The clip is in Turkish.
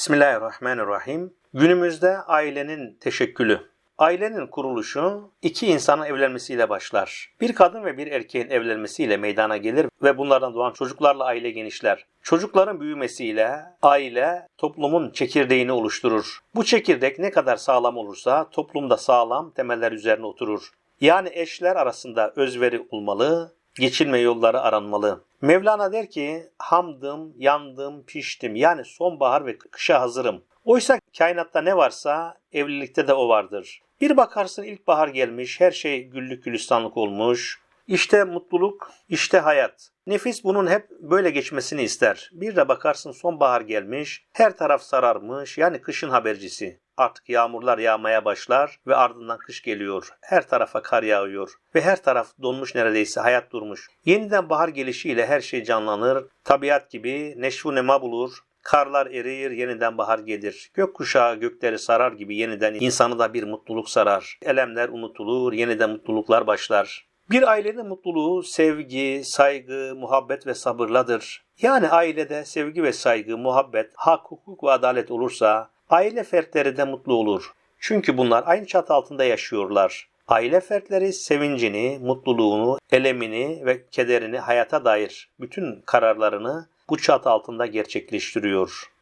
Bismillahirrahmanirrahim. Günümüzde ailenin teşekkülü. Ailenin kuruluşu iki insanın evlenmesiyle başlar. Bir kadın ve bir erkeğin evlenmesiyle meydana gelir ve bunlardan doğan çocuklarla aile genişler. Çocukların büyümesiyle aile toplumun çekirdeğini oluşturur. Bu çekirdek ne kadar sağlam olursa toplumda sağlam temeller üzerine oturur. Yani eşler arasında özveri olmalı, geçilme yolları aranmalı. Mevlana der ki hamdım, yandım, piştim yani sonbahar ve kışa hazırım. Oysa kainatta ne varsa evlilikte de o vardır. Bir bakarsın ilkbahar gelmiş, her şey güllük gülistanlık olmuş. İşte mutluluk, işte hayat. Nefis bunun hep böyle geçmesini ister. Bir de bakarsın sonbahar gelmiş, her taraf sararmış yani kışın habercisi. Artık yağmurlar yağmaya başlar ve ardından kış geliyor. Her tarafa kar yağıyor ve her taraf donmuş neredeyse hayat durmuş. Yeniden bahar gelişiyle her şey canlanır. Tabiat gibi neşvu nema bulur. Karlar erir, yeniden bahar gelir. Gökkuşağı gökleri sarar gibi yeniden insanı da bir mutluluk sarar. Elemler unutulur, yeniden mutluluklar başlar. Bir ailenin mutluluğu sevgi, saygı, muhabbet ve sabırladır. Yani ailede sevgi ve saygı, muhabbet, hak, hukuk ve adalet olursa aile fertleri de mutlu olur. Çünkü bunlar aynı çatı altında yaşıyorlar. Aile fertleri sevincini, mutluluğunu, elemini ve kederini hayata dair bütün kararlarını bu çatı altında gerçekleştiriyor.